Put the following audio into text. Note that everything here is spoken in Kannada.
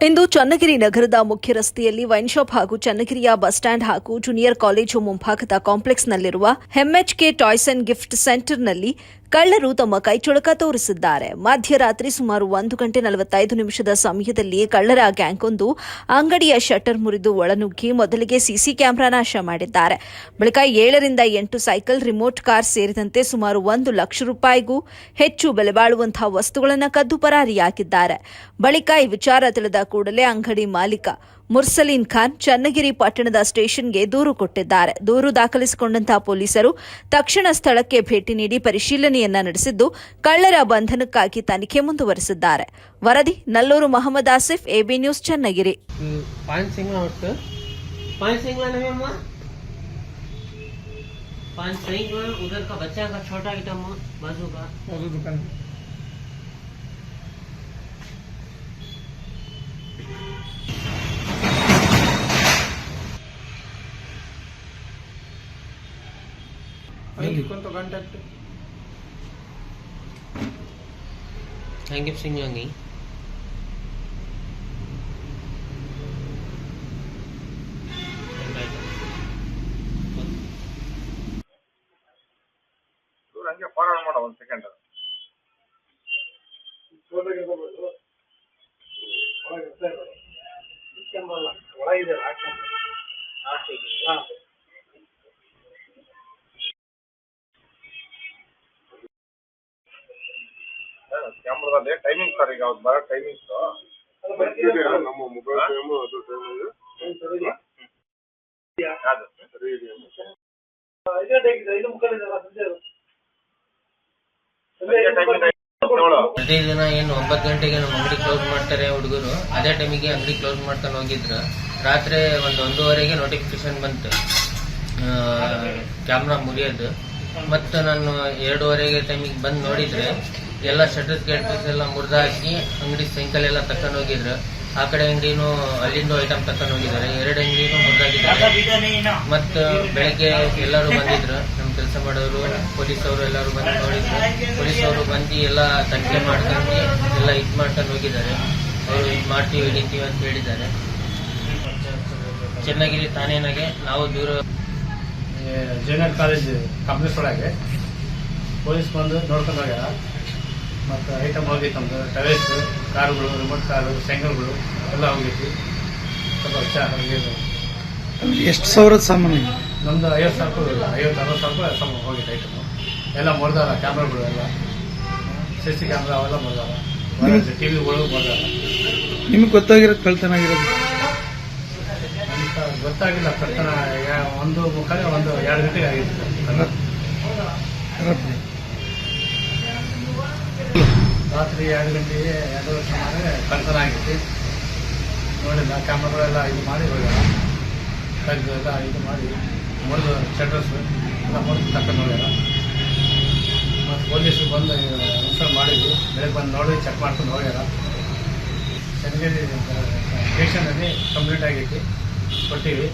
ಇಂದು ಚನ್ನಗಿರಿ ನಗರದ ಮುಖ್ಯ ರಸ್ತೆಯಲ್ಲಿ ವೈನ್ ಶಾಪ್ ಹಾಗೂ ಚನ್ನಗಿರಿಯ ಬಸ್ ಸ್ಟ್ಯಾಂಡ್ ಹಾಗೂ ಜೂನಿಯರ್ ಕಾಲೇಜು ಮುಂಭಾಗದ ಕಾಂಪ್ಲೆಕ್ಸ್ನಲ್ಲಿರುವ ಎಂಎಚ್ಕೆ ಟಾಯ್ಸ್ ಅಂಡ್ ಗಿಫ್ಟ್ ಸೆಂಟರ್ನಲ್ಲಿ ಕಳ್ಳರು ತಮ್ಮ ಕೈಚೊಳಕ ತೋರಿಸಿದ್ದಾರೆ. ಮಧ್ಯರಾತ್ರಿ ಸುಮಾರು ಒಂದು ಗಂಟೆ ನಲವತ್ತೈದು ನಿಮಿಷದ ಸಮಯದಲ್ಲಿ ಕಳ್ಳರ ಗ್ಯಾಂಗೊಂದು ಅಂಗಡಿಯ ಶಟರ್ ಮುರಿದು ಒಳನುಗ್ಗಿ ಮೊದಲಿಗೆ ಸಿಸಿ ಕ್ಯಾಮೆರಾ ನಾಶ ಮಾಡಿದ್ದಾರೆ. ಬಳಿಕ ಏಳರಿಂದ ಎಂಟು ಸೈಕಲ್, ರಿಮೋಟ್ ಕಾರ್ ಸೇರಿದಂತೆ ಸುಮಾರು ಒಂದು ಲಕ್ಷ ರೂಪಾಯಿಗೂ ಹೆಚ್ಚು ಬೆಲೆ ಬಾಳುವಂತಹ ವಸ್ತುಗಳನ್ನು ಕದ್ದು ಪರಾರಿಯಾಗಿದ್ದಾರೆ. ಬಳಿಕ ಈ ವಿಚಾರ ತಿಳಿದ ಕೂಡಲೇ ಅಂಗಡಿ ಮಾಲೀಕ ಮುರ್ಸಲೀನ್ ಖಾನ್ ಚನ್ನಗಿರಿ ಪಟ್ಟಣದ ಸ್ಟೇಷನ್ಗೆ ದೂರು ಕೊಟ್ಟಿದ್ದಾರೆ ದೂರು ದಾಖಲಿಸಿಕೊಂಡಂತಹ ಪೊಲೀಸರು ತಕ್ಷಣ ಸ್ಥಳಕ್ಕೆ ಭೇಟಿ ನೀಡಿ ಪರಿಶೀಲನೆಯನ್ನ ನಡೆಸಿದ್ದು ಕಳ್ಳರ ಬಂಧನಕ್ಕಾಗಿ ತನಿಖೆ ಮುಂದುವರೆಸಿದ್ದಾರೆ ವರದಿ ನಲ್ಲೂರು ಮೊಹಮ್ಮದ್ ಆಸಿಫ್ ಎಬಿ ನ್ಯೂಸ್ ಚನ್ನಗಿರಿ ಹ್ಮ್. ಪಾನ್ ಸಿಂಗ್ಲ ಒಟ್ಟು पांच सिंगला नहीं अम्मा पांच सिंगला उधर का बच्चा का छोटा आइटम बाजू का बाजू दुकान કોણ તો કોન્ટેક્ટ હંગીપસિંહ લાંગી ಹಂಗೆ ಫಾರ್ವರ್ಡ್ ಮಾಡೋ ಒಂದು ಸೆಕೆಂಡ್ ಒಳಗಿದೆ ಕ್ಯಾಮ್ರಾದಲ್ಲಿ ಟೈಮಿಂಗ್ ಸರ್ ಈಗ ಅವ್ರು ಬರೋ ಟೈಮಿಂಗ್ಸ್ ನಮ್ಮ ಮೊಬೈಲ್ ಟೈಮ್ ಅದು ಪ್ರತಿದಿನ ಏನು ಒಂಬತ್ತು ಗಂಟೆಗೆ ನಮ್ಮ ಅಂಗಡಿ ಕ್ಲೋಸ್ ಮಾಡ್ತಾರೆ ಹುಡುಗರು. ಅದೇ ಟೈಮಿಗೆ ಅಂಗಡಿ ಕ್ಲೋಸ್ ಮಾಡ್ಕೊಂಡು ಹೋಗಿದ್ರು. ರಾತ್ರಿ ಒಂದು ಒಂದೂವರೆಗೆ ನೋಟಿಫಿಕೇಶನ್ ಬಂತು. ಕ್ಯಾಮ್ರಾ ಮುರಿಯೋದು. ಮತ್ತು ನಾನು ಎರಡೂವರೆಗೆ ಟೈಮಿಗೆ ಬಂದು ನೋಡಿದ್ರೆ ಎಲ್ಲ ಶಟರ್ ಎಲ್ಲ ಮುರಿದಾಕಿ ಅಂಗಡಿ ಸೈಕಲ್ ಎಲ್ಲ ತಕೊಂಡು ಹೋಗಿದ್ರು. ಆ ಕಡೆ ಅಂಗಡಿನೂ ಅಲ್ಲಿಂದ ಐಟಮ್ ತಕೊಂಡು ಹೋಗಿದ್ದಾರೆ. ಎರಡು ಅಂಗಡಿನೂ ಮುರಿದಾಗಿದ್ದಾರೆ ಮತ್ತು ಬೆಳಗ್ಗೆ ಎಲ್ಲರೂ ಬಂದಿದ್ರು. ನಮ್ಮ ಕೆಲಸ ಮಾಡೋರು ಪೊಲೀಸ್ ಅವರು ಎಲ್ಲರೂ ಬಂದು ನೋಡಿದ್ರು. ಪೊಲೀಸ್ ಅವರು ಬಂದು ಎಲ್ಲ ತನಿಖೆ ಮಾಡ್ಕೊಂಡು, ಎಲ್ಲ ಇದು ಮಾಡ್ಕೊಂಡು ಹೋಗಿದ್ದಾರೆ. ಅವರು ಇದು ಮಾಡ್ತೀವಿ, ಹಿಡಿತೀವಿ ಅಂತ ಹೇಳಿದ್ದಾರೆ. ಚನ್ನಗಿರಿ ತಾನೇನಾಗೆ ನಾವು ದೂರ ಜೂನಿಯರ್ ಕಾಲೇಜ್ ಕಂಪ್ಲೀಟ್ ಒಳಗೆ. ಪೊಲೀಸ್ ಬಂದು ನೋಡ್ಕೊಂಡು ಹೋಗ್ಯಾರ. ಮತ್ತು ಐಟಮ್ ಹೋಗಿತ್ತು ನಮ್ದು ಟವೇಸ್ ಕಾರುಗಳು ರಿಮೋಟ್ ಕಾರು ಸೈಕಲ್ಗಳು ಎಲ್ಲ ಹೋಗಿತ್ತು ಸ್ವಲ್ಪ ಎಷ್ಟು ಸಾವಿರದ ಸಾಮಾನು ನಮ್ದು ಐವತ್ತು ಸಾವಿರ ರೂಪಾಯಿ ಇಲ್ಲ ಐವತ್ತು ಅರವತ್ತು ಸಾವಿರ ರೂಪಾಯಿ ಸಾಮಾನು ಹೋಗಿತ್ತು ಐಟಮು ಎಲ್ಲ ಮುರಿದಾರ ಕ್ಯಾಮ್ರಾಗಳು ಎಲ್ಲ. ಸಿ ಸಿ ಕ್ಯಾಮ್ರಾ ಅವೆಲ್ಲ ಮುರಿದಾರ ಟಿ ವಿಗಳು ಮುರಿದಾರ ನಿಮಗೆ ಗೊತ್ತಾಗಿರೋದು ಕಳ್ತನ ಆಗಿರೋದು? ಗೊತ್ತಾಗಿಲ್ಲ ಕಳ್ತನ ಒಂದು ಮುಖಾಲೆ ಒಂದು ಎರಡು ಗಂಟೆಗೆ ಆಗಿತ್ತು. ರಾತ್ರಿ. ಎರಡು ಗಂಟೆಗೆ ಎರಡು ವರ್ಷ ಮಾಡಿ ಕಳ್ತನ ಆಗಿತ್ತು. ನೋಡಿಲ್ಲ, ಕ್ಯಾಮ್ರಾಗಳೆಲ್ಲ ಇದು ಮಾಡಿ ಹೋಗ್ಯಾರ. ತೆಗ್ದು ಎಲ್ಲ ಇದು ಮಾಡಿ ಮುರಿದು ಶಟರ್ಸ್ ಎಲ್ಲ ಮುರಿದು ತಕೊಂಡು ಹೋಗ್ಯಾರ. ಮತ್ತು ಪೊಲೀಸರು ಬಂದು ಇನ್ಫಾರ್ಮ್ ಮಾಡಿದ್ವಿ ಬೆಳಗ್ಗೆ ಬಂದು ನೋಡಿ, ಚೆಕ್ ಮಾಡ್ಕೊಂಡು ಹೋಗ್ಯಾರ. ಚೆನ್ನಾಗಿ ಸ್ಟೇಷನಲ್ಲಿ ಕಂಪ್ಲೀಟ್ ಆಗೈತಿ ಕೊಟ್ಟಿವಿ.